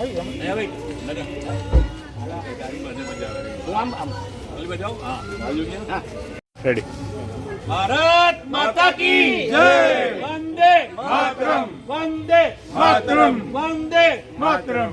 આમ આમ. રેડી ભારત માતા કી જય. વંદે માતરમ. વંદે માતરમ. વંદે માતરમ.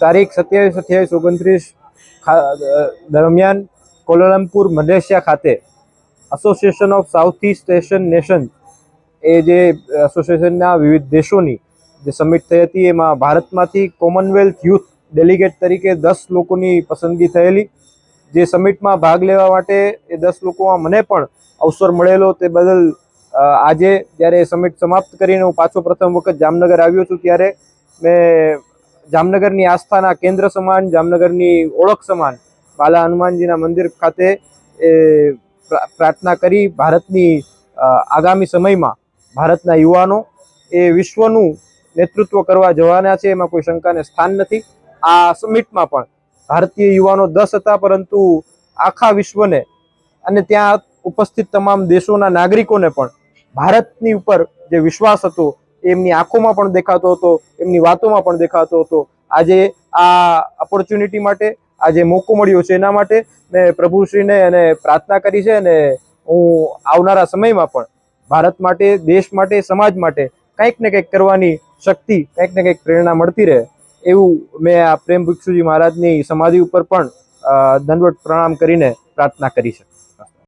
તારીખ સત્યાવીસ અઠ્યાવીસ ઓગણત્રીસ દરમિયાન કોલાલમપુર મલેશિયા ખાતે Association of South East Asian nation એ જે એસોસિએશનના વિવિધ દેશોની જે સમિટ થઈ હતી, એમાં ભારતમાંથી કોમનવેલ્થ યુથ ડેલિગેટ તરીકે દસ લોકોની પસંદગી થયેલી. જે સમિટમાં ભાગ લેવા માટે એ દસ લોકોમાં મને પણ અવસર મળેલો. તે બદલ આજે જ્યારે એ સમિટ સમાપ્ત કરીને હું પાછો પ્રથમ વખત જામનગર આવ્યો છું, ત્યારે મેં જામનગરની આસ્થાના કેન્દ્ર સમાન, જામનગરની ઓળખ સમાન, બાલા હનુમાનજીના મંદિર ખાતે એ પ્રાર્થના કરી ભારતની આગામી સમયમાં ભારતના યુવાનો એ વિશ્વનું નેતૃત્વ કરવા જવાના છે, એમાં કોઈ શંકાને સ્થાન નથી. આ સમિટમાં પણ ભારતીય યુવાનો દસ હતા, પરંતુ આખા વિશ્વને અને ત્યાં ઉપસ્થિત તમામ દેશોના નાગરિકોને પણ ભારતની ઉપર જે વિશ્વાસ હતો એમની આંખોમાં પણ દેખાતો હતો, એમની વાતોમાં પણ દેખાતો હતો. આજે આ ઓપોર્ચ્યુનિટી માટે આજે મોકો મળ્યો છે એના માટે મેં પ્રભુશ્રીને અને પ્રાર્થના કરી છે અને હું આવનારા સમયમાં પણ ભારત માટે, દેશ માટે, સમાજ માટે કંઈક ને કંઈક કરવાની શક્તિ, કંઈક ને કંઈક પ્રેરણા મળતી રહે એવું મેં આ પ્રેમ ભિક્ષુજી મહારાજની સમાધિ ઉપર પણ દંડવટ પ્રણામ કરીને પ્રાર્થના કરી છે.